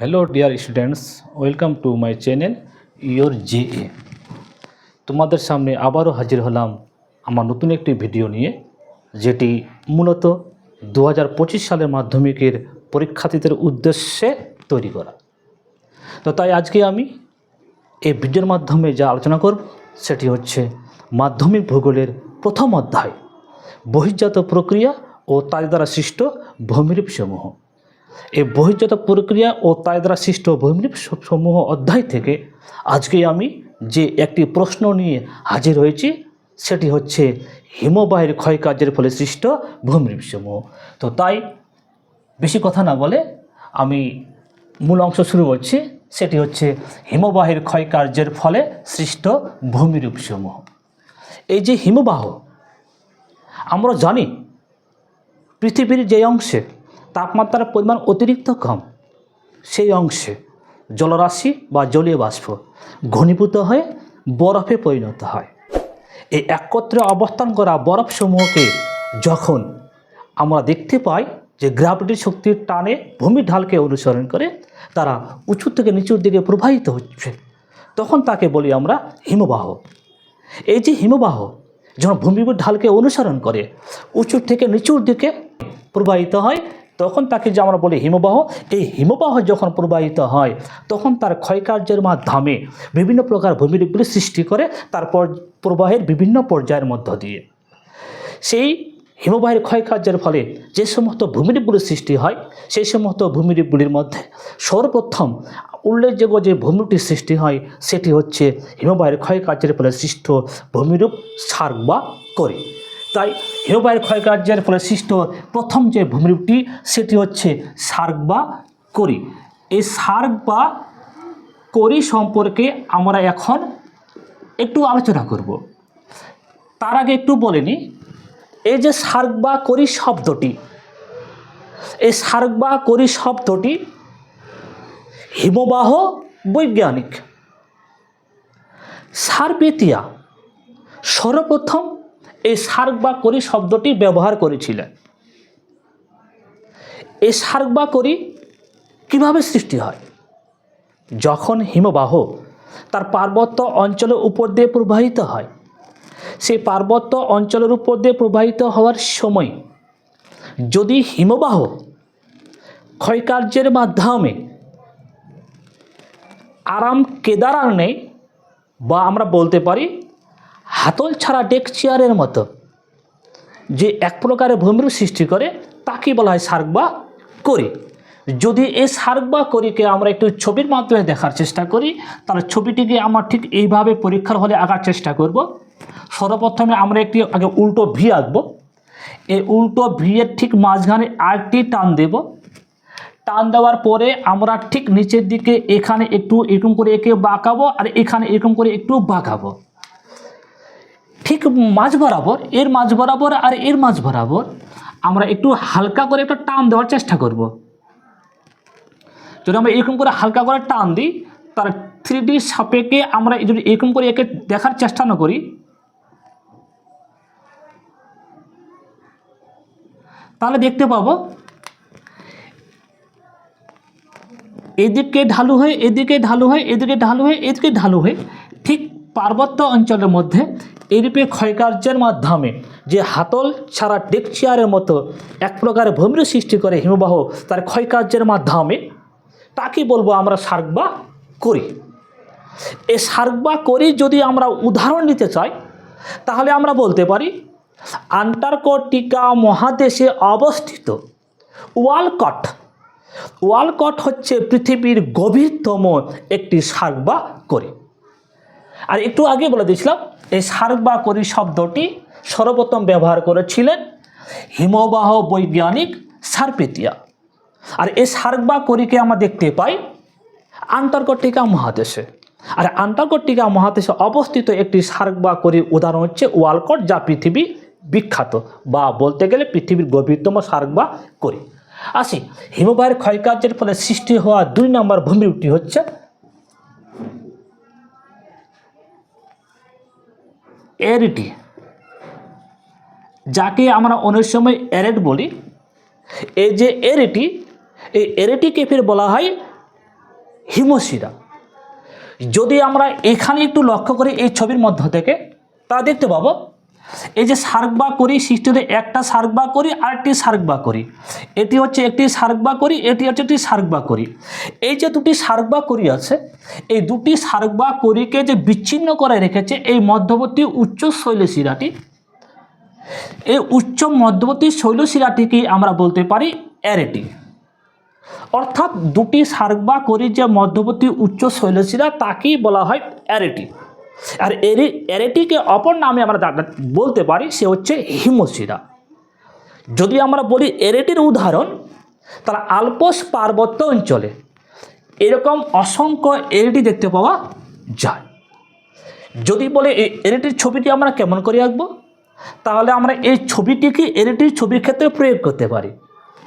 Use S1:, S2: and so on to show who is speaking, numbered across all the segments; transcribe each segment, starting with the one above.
S1: Hello dear students welcome to my channel your J A তোমাদের সামনে আবারও হাজির হলাম আমার নতুন একটি ভিডিও নিয়ে, যেটি মূলত দু হাজার পঁচিশ সালের মাধ্যমিকের পরীক্ষার্থীদের উদ্দেশ্যে তৈরি করা। তো তাই আজকে আমি এই ভিডিওর মাধ্যমে যা আলোচনা করব, সেটি হচ্ছে মাধ্যমিক ভূগোলের প্রথম অধ্যায়, বহির্জাত প্রক্রিয়া ও তার দ্বারা সৃষ্ট ভূমিরূপ সমূহ এই বহির্জাত প্রক্রিয়া ও তার দ্বারা সৃষ্ট ভূমিরূপ সমূহ অধ্যায় থেকে আজকে আমি যে একটি প্রশ্ন নিয়ে হাজির হয়েছি, সেটি হচ্ছে হিমবাহের ক্ষয়কার্যের ফলে সৃষ্ট ভূমিরূপ সমূহ। তো তাই বেশি কথা না বলে আমি মূল অংশ শুরু করছি, সেটি হচ্ছে হিমবাহের ক্ষয়কার্যের ফলে সৃষ্ট ভূমিরূপ সমূহ। এই যে হিমবাহ, আমরা জানি পৃথিবীর যে অংশে তাপমাত্রার পরিমাণ অতিরিক্ত কম। সেই অংশে জলরাশি বা জলীয় বাষ্প ঘনীভূত হয়ে বরফে পরিণত হয়। এই একত্রে অবস্থান করা বরফসমূহকে যখন আমরা দেখতে পাই যে গ্রাভিটির শক্তির টানে ভূমির ঢালকে অনুসরণ করে তারা উঁচু থেকে নিচুর দিকে প্রবাহিত হচ্ছে, তখন তাকে বলি আমরা হিমবাহ। এই যে হিমবাহ যখন ভূমির ঢালকে অনুসরণ করে উঁচুর থেকে নিচুর দিকে প্রবাহিত হয় তখন তাকে যে আমরা বলি হিমবাহ, এই হিমবাহ যখন প্রবাহিত হয়, তখন তার ক্ষয়কার্যের মাধ্যমে বিভিন্ন প্রকার ভূমিরূপগুলি সৃষ্টি করে তারপর প্রবাহের বিভিন্ন পর্যায়ের মধ্য দিয়ে। সেই হিমবাহের ক্ষয়কার্যের ফলে যে সমস্ত ভূমিরূপগুলির সৃষ্টি হয়, সেই সমস্ত ভূমিরূপগুলির মধ্যে সর্বপ্রথম উল্লেখযোগ্য যে ভূমিরূপটির সৃষ্টি হয়, সেটি হচ্ছে হিমবাহের ক্ষয়কার্যের ফলে সৃষ্ট ভূমিরূপ সার্ক বা করি। তাই হিমবাহের ক্ষয়কার্যের ফলে সৃষ্ট প্রথম যে ভূমিরূপটি, সেটি হচ্ছে সার্ক বা করি। এই সার্ক বা করি সম্পর্কে আমরা এখন একটু আলোচনা করব। তার আগে একটু বলে নিই এই যে সার্ক বা করি শব্দটি, এই সার্ক বা করি শব্দটি হিমবাহ বৈজ্ঞানিক। সার্বেতিয়া সর্বপ্রথম এই সার্ক বা করি শব্দটি ব্যবহার করেছিলেন। এই সার্ক বা করি কীভাবে সৃষ্টি হয়? যখন হিমবাহ তার পার্বত্য অঞ্চলের উপর দিয়ে প্রবাহিত হয় সেই পার্বত্য অঞ্চলের উপর দিয়ে প্রবাহিত হওয়ার সময় যদি হিমবাহ ক্ষয়কার্যের মাধ্যমে আরাম কেদারার নেই বা আমরা বলতে পারি হাতল ছাড়া ডেক চেয়ারের মতো, যে এক প্রকারের ভূমিরূপ সৃষ্টি করে, তাকে বলা হয় সার্ক বা করি। যদি এই সার্ক বা করিকে আমরা একটু ছবির মাধ্যমে দেখার চেষ্টা করি, তাহলে ছবিটিকে আমরা ঠিক এইভাবে পরীক্ষার হলে আঁকার চেষ্টা করব। সর্বপ্রথমে আমরা একটি আগে উল্টো ভি আঁকবো। এই উল্টো ভি এর ঠিক মাঝখানে আরেকটি টান দেব। টান দেওয়ার পরে আমরা ঠিক নিচের দিকে এখানে একটু এরকম করে একে বাঁকাবো আর এখানে এরকম করে একটু বাঁকাবো। ঠিক মাঝ বরাবর, এর মাঝ বরাবর আর এর মাঝ বরাবর আমরা একটু হালকা করে একটা টান দেওয়ার চেষ্টা করব। যদি আমরা এরকম করে হালকা করে টান দিই তার থ্রি ডি সাপেকে আমরা যদি এরকম করে একে দেখার চেষ্টা না করি, তাহলে দেখতে পাবো এদিকে ঢালু হয়ে, এদিকে ঢালু হয়ে, এদিকে ঢালু হয়ে, এদিকে ঢালু হয়ে, ঠিক পার্বত্য অঞ্চলের মধ্যে এরূপে ক্ষয়কার্যের মাধ্যমে যে হাতল ছাড়া ডেক চেয়ারের মতো এক প্রকার ভূমির সৃষ্টি করে হিমবাহ তার ক্ষয়কার্যের মাধ্যমে, তাকে বলব আমরা সার্ক বা করি। এ সার্ক বা করি যদি আমরা উদাহরণ নিতে চাই, তাহলে আমরা বলতে পারি, আন্টার্কটিকা মহাদেশে অবস্থিত ওয়ালকট। ওয়ালকট হচ্ছে পৃথিবীর গভীরতম একটি সার্ক বা করি। আর একটু আগে বলে দিয়েছিলাম, এই সার্ক বা করি শব্দটি সর্বপ্রথম ব্যবহার করেছিলেন হিমবাহ বৈজ্ঞানিক সার্পেতিয়া। আর এই সার্ক বা করিকে আমরা দেখতে পাই আন্টার্কটিকা মহাদেশে। আর আন্টার্কটিকা মহাদেশে অবস্থিত একটি সার্ক বা করির উদাহরণ হচ্ছে ওয়ালকট, যা পৃথিবী বিখ্যাত বা বলতে গেলে পৃথিবীর গভীরতম সার্ক বা করি আসি, হিমবাহের ক্ষয়কার্যের ফলে সৃষ্টি হওয়া দুই নম্বর ভূমিরূপটি হচ্ছে এরিটি। যাকে আমরা অনেক সময় এরেট বলি, এই যে এরিটি, এই এরেটিকে ফের বলা হয় হিমশিরা যদি আমরা এখানে একটু লক্ষ্য করি এই ছবির মধ্য থেকে, তা দেখতে পাবো এই যে সার্ক বা করি, সৃষ্টিতে একটা সার্ক বা করি আর একটি সার্ক বা করি। এটি হচ্ছে একটি সার্ক বা করি, এটি হচ্ছে একটি সার্ক বা করি। এই যে দুটি সার্ক বা করি আছে, এই দুটি সার্ক বা করিকে যে বিচ্ছিন্ন করে রেখেছে এই মধ্যবর্তী উচ্চ শৈলশিরাটি এই উচ্চ মধ্যবর্তী শৈলশিরাটিকে আমরা বলতে পারি অ্যারেটি। অর্থাৎ দুটি সার্ক বা করি যে মধ্যবর্তী উচ্চ শৈলশিরা তাকেই বলা হয় অ্যারেটি। আর এরি, এরেটিকে অপর নামে আমরা বলতে পারি, সে হচ্ছে হিমশিরা। যদি আমরা বলি এরেটির উদাহরণ, তাহলে আলপস পার্বত্য অঞ্চলে এরকম অসংখ্য এরেটি দেখতে পাওয়া যায়। যদি বলে এরেটির ছবিটি আমরা কেমন করে আঁকবো? তাহলে আমরা এই ছবিটিকে এরেটির ছবির ক্ষেত্রে প্রয়োগ করতে পারি।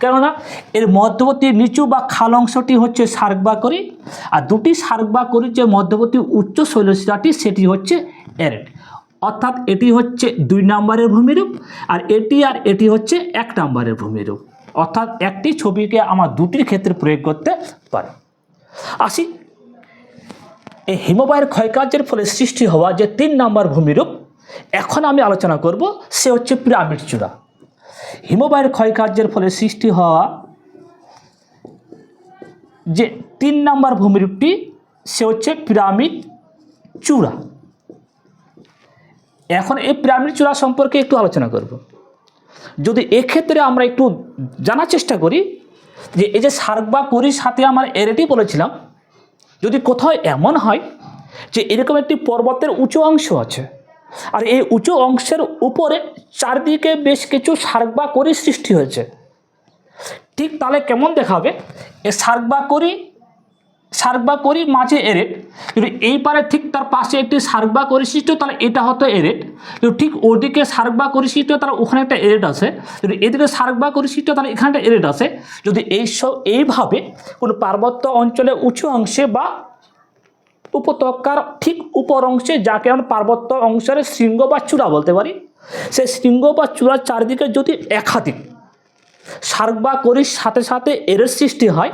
S1: কেননা এর মধ্যবর্তী নিচু বা খাল অংশটি হচ্ছে সার্ক বা করি আর দুটি সার্ক বা করি যে মধ্যবর্তী উচ্চ শৈলশিরাটি সেটি হচ্ছে এরেট। অর্থাৎ এটি হচ্ছে দুই নম্বরের ভূমিরূপ, আর এটি আর এটি হচ্ছে এক নম্বরের ভূমিরূপ। অর্থাৎ একটি ছবিকে আমার দুটির ক্ষেত্রে প্রয়োগ করতে পারে। আসি, এই হিমবাহের ক্ষয়কার্যের ফলে সৃষ্টি হওয়া যে তিন নম্বর ভূমিরূপ, এখন আমি আলোচনা করব, সে হচ্ছে পিরামিড চূড়া। হিমবাহের ক্ষয়কার্যের ফলে সৃষ্টি হওয়া যে তিন নম্বর ভূমিরূপটি, সে হচ্ছে পিরামিড চূড়া। এখন এই পিরামিড চূড়া সম্পর্কে একটু আলোচনা করব। যদি এক্ষেত্রে আমরা একটু জানার চেষ্টা করি যে এই যে সার্ক বা করির সাথে আমার এরেটি বলেছিলাম, যদি কোথাও এমন হয় যে এরকম একটি পর্বতের উঁচু অংশ আছে আর এই উঁচু অংশের উপরে চারদিকে বেশ কিছু সার্ক বা করি সৃষ্টি হয়েছে। ঠিক তাহলে কেমন দেখাবে? এ সার্ক বা করি সার্ক বা করি মাঝে এরেট যদি এই পারে ঠিক তার পাশে একটি সার্ক বা করি সৃষ্টি তাহলে এটা হতো এরেট কিন্তু ঠিক ওদিকে সার্ক বা করি সৃষ্টি তাহলে ওখানে একটা এরেট আছে। যদি এদিকে সার্ক বা করি সৃষ্টি তাহলে এখানে একটা এরেট আছে। যদি এইসব এইভাবে কোনো পার্বত্য অঞ্চলে উঁচু অংশে বা উপত্যকার ঠিক উপর অংশে যাকে আমরা পার্বত্য অংশের শৃঙ্গ বা চূড়া বলতে পারি। সেই শৃঙ্গ বা চূড়ার চারদিকে যদি একাধিক সার্ক বা করির সাথে সাথে এর সৃষ্টি হয়,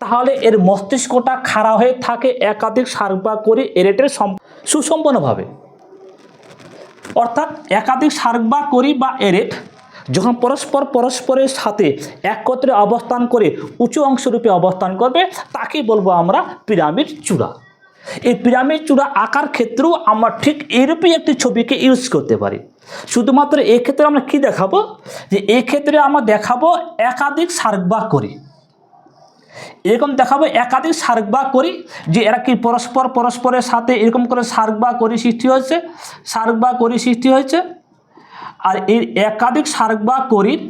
S1: তাহলে এর মস্তিষ্কটা খাড়া হয়ে থাকে একাধিক সার্ক বা করি এরেটের সুসম্পন্নভাবে। অর্থাৎ একাধিক সার্ক বা করি বা এরেট যখন পরস্পর পরস্পরের সাথে একত্রে অবস্থান করে উঁচু অংশরূপে অবস্থান করবে তাকে বলব আমরা পিরামিড চূড়া। এই পিরামিড চূড়া আঁকার ক্ষেত্রেও আমরা ঠিক এরূপই একটি ছবিকে ইউজ করতে পারি। শুধুমাত্র এক্ষেত্রে আমরা কি দেখাবো? যে এক্ষেত্রে আমরা দেখাবো একাধিক সার্ক বা করি। এরকম দেখাবো একাধিক সার্ক বা করি, যে এরা কি পরস্পর পরস্পরের সাথে এরকম করে সার্ক বা করি সৃষ্টি হয়েছে, সার্ক বা করি সৃষ্টি হয়েছে। আর এই একাধিক সার্ক বা করির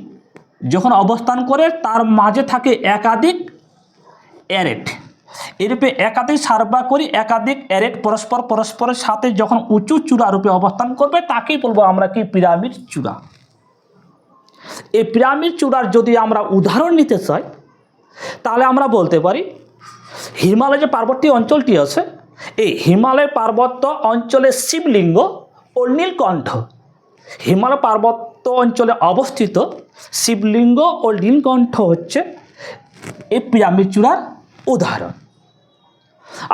S1: যখন অবস্থান করে, তার মাঝে থাকে একাধিক অ্যারেট এরূপে একাধিক সার্ক বা করি, একাধিক অ্যারেট পরস্পর পরস্পরের সাথে যখন উঁচু চূড়া রূপে অবস্থান করবে, তাকেই বলব আমরা কি পিরামিড চূড়া। এই পিরামিড চূড়ার যদি আমরা উদাহরণ নিতে চাই, তাহলে আমরা বলতে পারি, হিমালয় যে পার্বত্য অঞ্চলটি আছে, এই হিমালয় পার্বত্য অঞ্চলের শিবলিঙ্গ ও নীলকণ্ঠ। হিমালয় পার্বত্য অঞ্চলে অবস্থিত শিবলিঙ্গ ও নীলকণ্ঠ হচ্ছে এই পিরামিড চূড়ার উদাহরণ।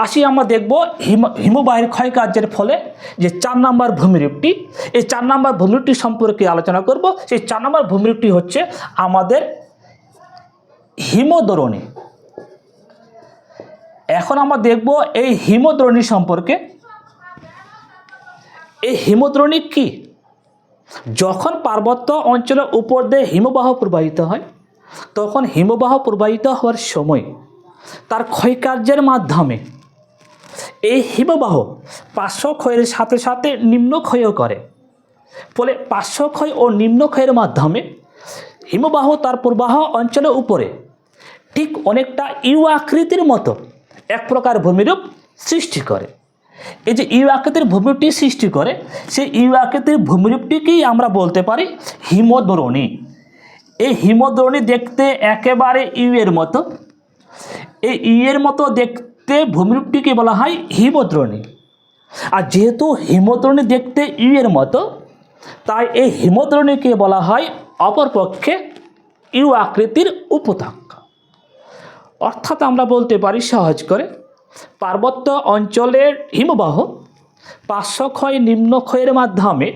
S1: আসি আমরা দেখব হিম, হিমবাহের ক্ষয়কার্যের ফলে যে চার নম্বর ভূমিরূপটি, এই চার নম্বর ভূমিরূপটি সম্পর্কে আলোচনা করব। সেই চার নম্বর ভূমিরূপটি হচ্ছে আমাদের হিমদরণী। এখন আমরা দেখব এই হিমদ্রণী সম্পর্কে। এই হিমদ্রণী কি? যখন পার্বত্য অঞ্চলের উপর দিয়ে হিমবাহ প্রবাহিত হয়, তখন হিমবাহ প্রবাহিত হওয়ার সময় তার ক্ষয়কার্যের মাধ্যমে। এই হিমবাহ পার্শ্ব ক্ষয়ের সাথে সাথে নিম্ন ক্ষয়ও করে। ফলে পার্শ্ব ক্ষয় ও নিম্ন ক্ষয়ের মাধ্যমে হিমবাহ তার প্রবাহ অঞ্চলের উপরে ঠিক অনেকটা ইউ আকৃতির মতো এক প্রকার ভূমিরূপ সৃষ্টি করে। এই যে ইউ আকৃতির ভূমিরূপটি সৃষ্টি করে, সেই ইউ আকৃতির ভূমিরূপটিকেই আমরা বলতে পারি হিমদ্রোণী। এই হিমদ্রোণী দেখতে একেবারে ইউ এর মতো। এই ইয়ের মতো দেখতে ভূমিরূপটিকে বলা হয় হিমদ্রণী। আর যেহেতু হিমদ্রণী দেখতে ইয়ের মতো, তাই এই হিমদ্রণীকে বলা হয় অপরপক্ষে ইউ আকৃতির উপত্যকা। অর্থাৎ আমরা বলতে পারি সহজ করে, পার্বত্য অঞ্চলের হিমবাহ পার্শ্বক্ষয়, নিম্নক্ষয়ের মাধ্যমে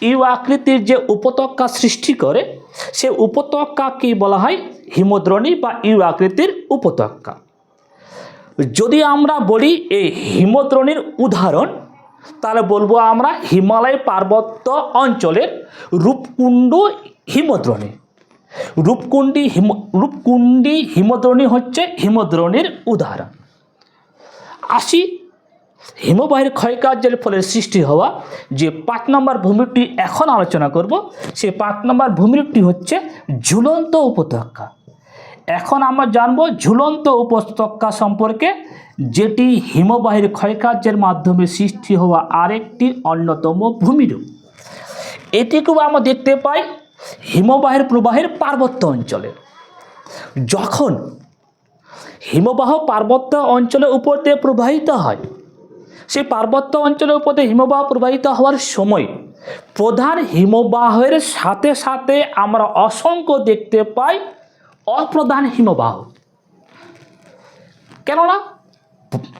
S1: ইউ আকৃতির যে উপত্যকা সৃষ্টি করে, সে উপত্যকাকে বলা হয়? হিমদ্রণী বা ইউ আকৃতির উপত্যকা। যদি আমরা বলি এই হিমদ্রণীর উদাহরণ, তাহলে বলব আমরা হিমালয় পার্বত্য অঞ্চলের রূপকুণ্ড হিমদ্রণী। রূপকুণ্ডী হিম, রূপকুণ্ডী হিমদ্রণী হচ্ছে হিমদ্রণীর উদাহরণ। আসি হিমবাহের ক্ষয়কার্যের ফলে সৃষ্টি হওয়া যে পাঁচ নম্বর ভূমিরূপটি এখন আলোচনা করব সেই পাঁচ নম্বর ভূমিরূপটি হচ্ছে ঝুলন্ত উপত্যকা। এখন আমরা জানব ঝুলন্ত উপত্যকা সম্পর্কে, যেটি হিমবাহের ক্ষয়কার্যের মাধ্যমে সৃষ্টি হওয়া আরেকটি অন্যতম ভূমিরূপ। এটিকেও আমরা দেখতে পাই হিমবাহের প্রবাহের পার্বত্য অঞ্চলে। যখন হিমবাহ পার্বত্য অঞ্চলের উপর দিয়ে প্রবাহিত হয় সেই পার্বত্য অঞ্চলের উপর হিমবাহ প্রবাহিত হওয়ার সময় প্রধান হিমবাহের সাথে সাথে আমরা অসংখ্য দেখতে পাই অপ্রধান হিমবাহ। কেননা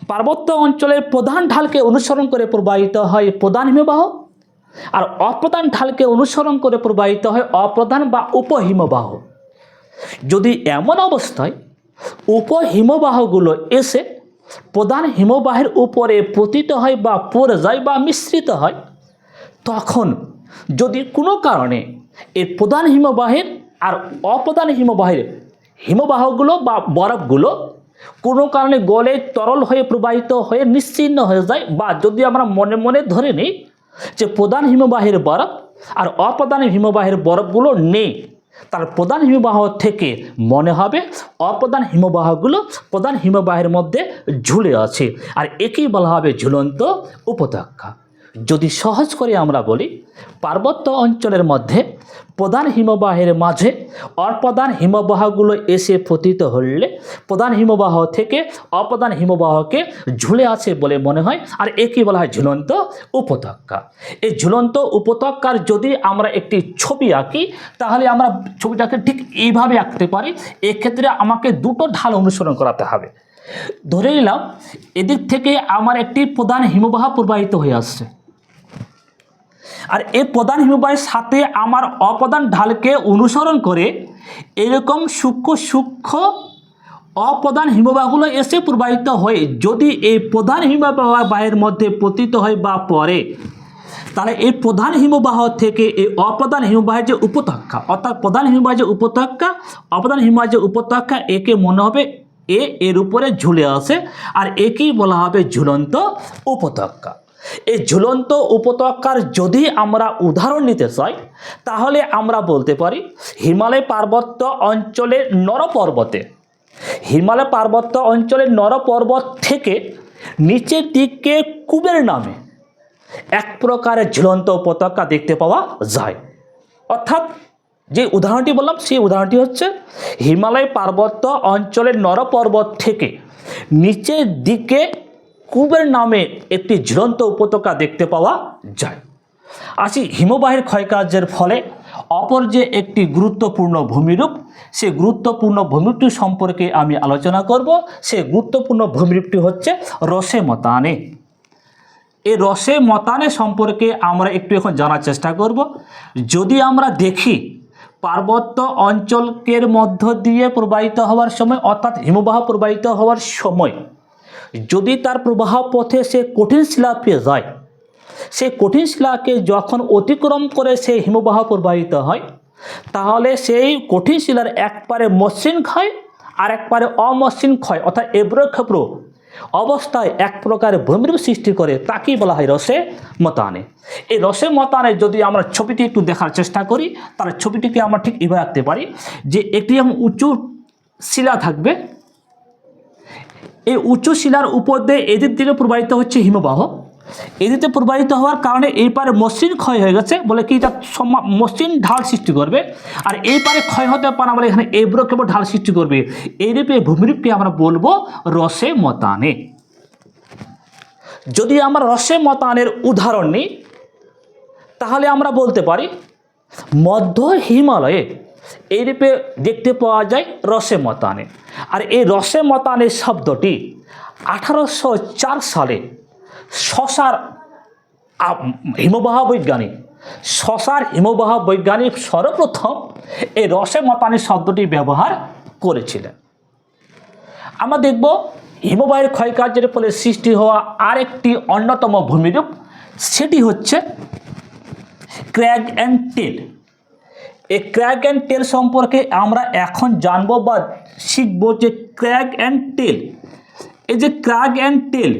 S1: পার্বত্য অঞ্চলের প্রধান ঢালকে অনুসরণ করে প্রবাহিত হয় প্রধান হিমবাহ আর অপ্রধান ঢালকে অনুসরণ করে প্রবাহিত হয় অপ্রধান বা উপহিমবাহ। যদি এমন অবস্থায় উপহিমবাহগুলো এসে প্রধান হিমবাহের উপরে পতিত হয় বা পড়ে যায় বা মিশ্রিত হয়, তখন যদি কোনো কারণে এর প্রধান হিমবাহের আর অপ্রধান হিমবাহের হিমবাহগুলো বা বরফগুলো কোনো কারণে গলে তরল হয়ে প্রবাহিত হয়ে নিশ্চিন্ন হয়ে যায় বা যদি আমরা মনে মনে ধরে নিই যে প্রধান হিমবাহের বরফ আর অপ্রধান হিমবাহের বরফগুলো নেই তার প্রধান হিমবাহ থেকে মনে হবে, অপ্রধান হিমবাহগুলো প্রধান হিমবাহের মধ্যে ঝুলে আছে। আর একেই বলা হবে ঝুলন্ত উপত্যকা। যদি সহজ করে আমরা বলি, পার্বত্য অঞ্চলের মধ্যে প্রধান হিমবাহের মাঝে অপ্রধান হিমবাহগুলো এসে পতিত হলে প্রধান হিমবাহ থেকে অপ্রধান হিমবাহকে ঝুলে আছে বলে মনে হয়, আর একেই বলা হয় ঝুলন্ত উপত্যকা। এই ঝুলন্ত উপত্যকার যদি আমরা একটি ছবি আঁকি, তাহলে আমরা ছবিটাকে ঠিক এইভাবে আঁকতে পারি, এক্ষেত্রে আমাকে দুটো ঢাল অনুসরণ করাতে হবে। ধরে নিলাম, এদিক থেকে আমার একটি প্রধান হিমবাহ প্রবাহিত হয়ে আসছে। আর এই প্রধান হিমবাহের সাথে আমার অপ্রধান ঢালকে অনুসরণ করে এরকম সূক্ষ্ম সূক্ষ্ম অপ্রধান হিমবাহগুলো এসে প্রবাহিত হয়ে। যদি এই প্রধান হিমবাহের মধ্যে পতিত হয় বা পরে তাহলে এই প্রধান হিমবাহ থেকে এই অপ্রধান হিমবাহের যে উপত্যকা, অর্থাৎ প্রধান হিমবাহের যে উপত্যকা, অপ্রধান হিমবাহের যে উপত্যকা, একে মনে হবে এ, এর উপরে ঝুলে আসে আর একেই বলা হবে ঝুলন্ত উপত্যকা। এই ঝুলন্ত উপত্যকার যদি আমরা উদাহরণ নিতে চাই, তাহলে আমরা বলতে পারি হিমালয় পার্বত্য অঞ্চলের নরপর্বতে। হিমালয় পার্বত্য অঞ্চলের নরপর্বত থেকে নিচের দিকে কুবের নামে এক প্রকারের ঝুলন্ত উপত্যকা দেখতে পাওয়া যায়। অর্থাৎ যে উদাহরণটি বললাম, সেই উদাহরণটি হচ্ছে হিমালয় পার্বত্য অঞ্চলের নরপর্বত থেকে নিচের দিকে কুবের নামে একটি ঝুলন্ত উপত্যকা দেখতে পাওয়া যায়। আসি হিমবাহের ক্ষয়কার্যের ফলে অপর যে একটি গুরুত্বপূর্ণ ভূমিরূপ, সে গুরুত্বপূর্ণ ভূমিরূপটি সম্পর্কে আমি আলোচনা করব। সে গুরুত্বপূর্ণ ভূমিরূপটি হচ্ছে রসে মতানে। এই রসে মতানে সম্পর্কে আমরা একটু এখন জানার চেষ্টা করব। যদি আমরা দেখি, পার্বত্য অঞ্চলের মধ্য দিয়ে প্রবাহিত হওয়ার সময়, অর্থাৎ হিমবাহ প্রবাহিত হওয়ার সময় যদি তার প্রবাহ পথে সে কঠিন শিলা পেয়ে যায়, সে কঠিন শিলাকে যখন অতিক্রম করে সে হিমবাহ প্রবাহিত হয়, তাহলে সেই কঠিন শিলার এক পারে মসৃণ ক্ষয় আর এক পারে অমসৃণ ক্ষয়, অর্থাৎ এবড়ো খেবড়ো অবস্থায় এক প্রকার ভূমিরূপ সৃষ্টি করে, তাকেই বলা হয় রসে মতানে। এই রসে মতানে যদি আমরা ছবিটি একটু দেখার চেষ্টা করি, তাহলে ছবিটিকে আমরা ঠিক এভাবে রাখতে পারি যে একটি উঁচু শিলা থাকবে এই উঁচু শিলার উপর দিয়ে এদিক দিকে প্রবাহিত হচ্ছে হিমবাহ। এদিকে প্রবাহিত হওয়ার কারণে এই পারে মসৃণ ক্ষয় হয়ে গেছে বলে কি এটা মসৃণ ঢাল সৃষ্টি করবে। আর এই পারে ক্ষয় হতে পারে বলে এখানে এবড়ো কেবল ঢাল সৃষ্টি করবে। এই রূপে ভূমিরূপকে আমরা বলব রসে মতানে। যদি আমরা রসে মতানের উদাহরণ নিই, তাহলে আমরা বলতে পারি মধ্য হিমালয়ে এই রূপে দেখতে পাওয়া যায় রসে মতানে। আর এই রসে মতানে শব্দটি আঠারোশো চার সালে শশার হিমবাহ বৈজ্ঞানিক, শশার হিমবাহ বৈজ্ঞানিক সর্বপ্রথম এই রসে মতানি শব্দটি ব্যবহার করেছিলেন। আমরা দেখব হিমবাহের ক্ষয়কার্যের ফলে সৃষ্টি হওয়া আরেকটি অন্যতম ভূমিরূপ, সেটি হচ্ছে ক্র্যাগ অ্যান্ড টেল। এই ক্র্যাগ অ্যান্ড টেল সম্পর্কে আমরা এখন জানব বা শিখব যে ক্র্যাগ অ্যান্ড টেল এই যে ক্র্যাগ অ্যান্ড টেল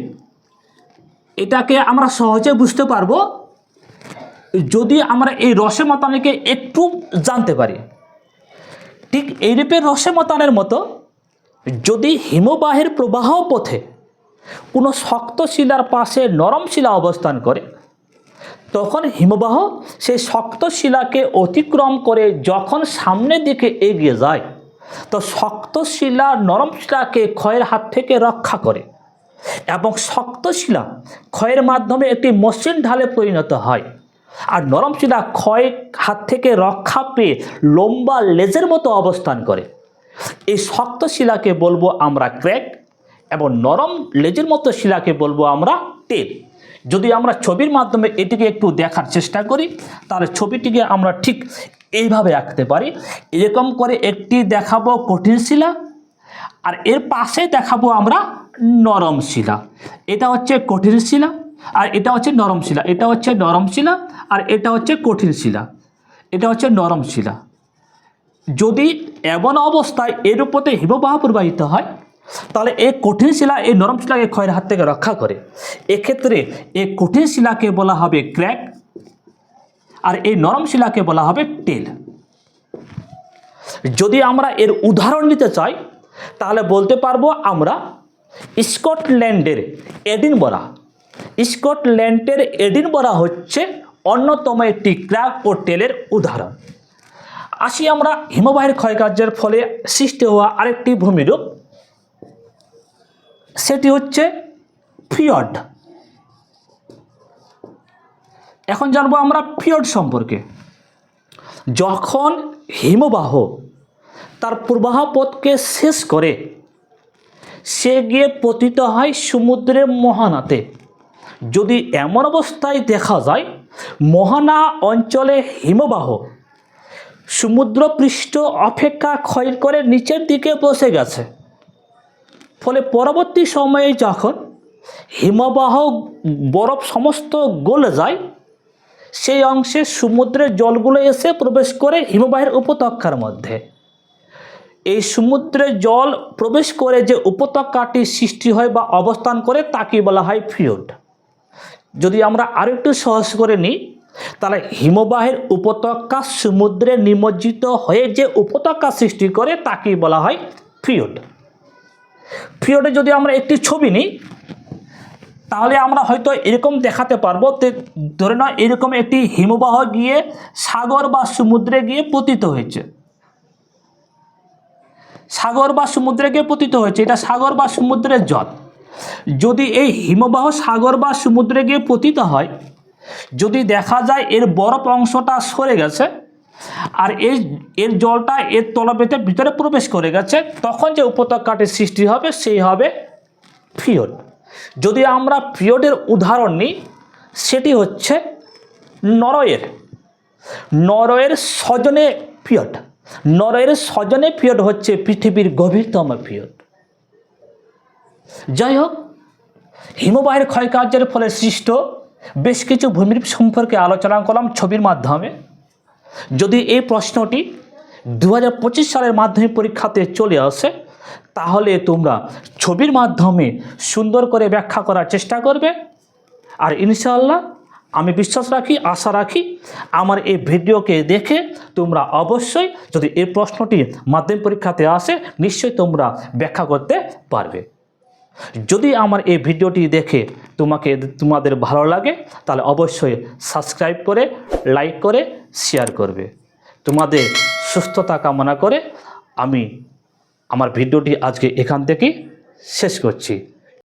S1: এটাকে আমরা সহজে বুঝতে পারব যদি আমরা এই রসে মতানিকে একটু জানতে পারি। ঠিক এই রূপের রসে মতানের মতো যদি হিমবাহের প্রবাহ পথে কোনো শক্ত শিলার পাশে নরম শিলা অবস্থান করে তখন হিমবাহ সেই শক্ত শিলাকে অতিক্রম করে যখন সামনের দিকে এগিয়ে যায়, তো শক্ত শিলা নরম শিলাকে ক্ষয়ের হাত থেকে রক্ষা করে এবং শক্ত শিলা ক্ষয়ের মাধ্যমে একটি মসৃণ ঢালে পরিণত হয়। আর নরম শিলা ক্ষয় হাত থেকে রক্ষা পেয়ে লম্বা লেজের মতো অবস্থান করে। এই শক্ত শিলাকে বলব আমরা ক্র্যাক এবং নরম লেজের মতো শিলাকে বলব আমরা টেল। যদি আমরা ছবির মাধ্যমে এটিকে একটু দেখার চেষ্টা করি, তাহলে ছবিটিকে আমরা ঠিক এইভাবে আঁকতে পারি। এরকম করে একটি দেখাবো কঠিন শিলা, আর এর পাশে দেখাবো আমরা নরম শিলা। এটা হচ্ছে কঠিন শিলা, আর এটা হচ্ছে নরম শিলা। এটা হচ্ছে নরম শিলা, আর এটা হচ্ছে কঠিন শিলা। এটা হচ্ছে নরম শিলা। যদি এমন অবস্থায় এর উপরে হিমবাহ প্রবাহিত হয় তাহলে এই কঠিন শিলা এই নরম শিলাকে ক্ষয়ের হাত থেকে রক্ষা করে। এক্ষেত্রে এই কঠিন শিলাকে বলা হবে ক্র্যাক আর এই নরম শিলাকে বলা হবে টেল। যদি আমরা এর উদাহরণ নিতে চাই, তাহলে বলতে পারব আমরা স্কটল্যান্ডের এডিনবরা। স্কটল্যান্ডের এডিনবরা হচ্ছে অন্যতম একটি ক্র্যাক ও টেলের উদাহরণ। আসি আমরা হিমবাহের ক্ষয়কার্যের ফলে সৃষ্টি হওয়া আরেকটি ভূমিরূপ সেটি হচ্ছে ফিয়ড এখন জানব আমরা ফিয়ড সম্পর্কে। যখন হিমবাহ তার পথকে শেষ করে, সে গিয়ে পতিত হয় সমুদ্রের মহানাতে। যদি এমন অবস্থায় দেখা যায়, মহানা অঞ্চলে হিমবাহ সমুদ্রপৃষ্ঠ অপেক্ষা ক্ষয় করে নিচের দিকে বসে গেছে। ফলে পরবর্তী সময়ে যখন হিমবাহ বরফ সমস্ত গলে যায়, সেই অংশে সমুদ্রের জলগুলো এসে প্রবেশ করে হিমবাহের উপত্যকার মধ্যে। এই সমুদ্রে জল প্রবেশ করে যে উপত্যকাটি সৃষ্টি হয় বা অবস্থান করে তাকে বলা হয় ফিওড যদি আমরা আরও একটু সহজ করে নিই, তাহলে হিমবাহের উপত্যকা সমুদ্রে নিমজ্জিত হয়ে যে উপত্যকা সৃষ্টি করে তাকে বলা হয় ফিওড ফিওডে যদি আমরা একটি ছবি নিই, তাহলে আমরা হয়তো এরকম দেখাতে পারব ধরে নাও এরকম একটি হিমবাহ গিয়ে সাগর বা সমুদ্রে গিয়ে পতিত হয়েছে। সাগর বা সমুদ্রে গিয়ে পতিত হয়েছে, এটা সাগর বা সমুদ্রের জল। যদি এই হিমবাহ সাগর বা সমুদ্রে গিয়ে পতিত হয়, যদি দেখা যায় এর বরফ অংশটা সরে গেছে আর এর এর জলটা এর তলবেতে ভিতরে প্রবেশ করে গেছে, তখন যে উপত্যকাটির সৃষ্টি হবে সেই হবে ফিওড যদি আমরা ফিওডের উদাহরণ নিই, সেটি হচ্ছে নরওয়ের নরওয়ের সজনে ফিয়ড নরওয়ের সজনে ফিয়ড হচ্ছে পৃথিবীর গভীরতম ফিয়ড যাই হোক, হিমবাহের ক্ষয়কার্যের ফলে সৃষ্ট বেশ কিছু ভূমির সম্পর্কে আলোচনা করলাম ছবির মাধ্যমে। যদি এই প্রশ্নটি দু হাজার পঁচিশ সালের মাধ্যমিক পরীক্ষাতে চলে আসে, তাহলে তোমরা ছবির মাধ্যমে সুন্দর করে ব্যাখ্যা করার চেষ্টা করবে। আর ইনশাআল্লাহ, আমি বিশ্বাস রাখি, আশা রাখি, আমার এই ভিডিওকে দেখে তোমরা অবশ্যই যদি এই প্রশ্নটি মাধ্যমিক পরীক্ষাতে আসে, নিশ্চয়ই তোমরা ব্যাখ্যা করতে পারবে। যদি আমার এই ভিডিওটি দেখে তোমাকে তোমাদের ভালো লাগে, তাহলে অবশ্যই সাবস্ক্রাইব করে, লাইক করে শেয়ার করবে। তোমাদের সুস্থতা কামনা করে আমি আমার ভিডিওটি আজকে এখান থেকে শেষ করছি।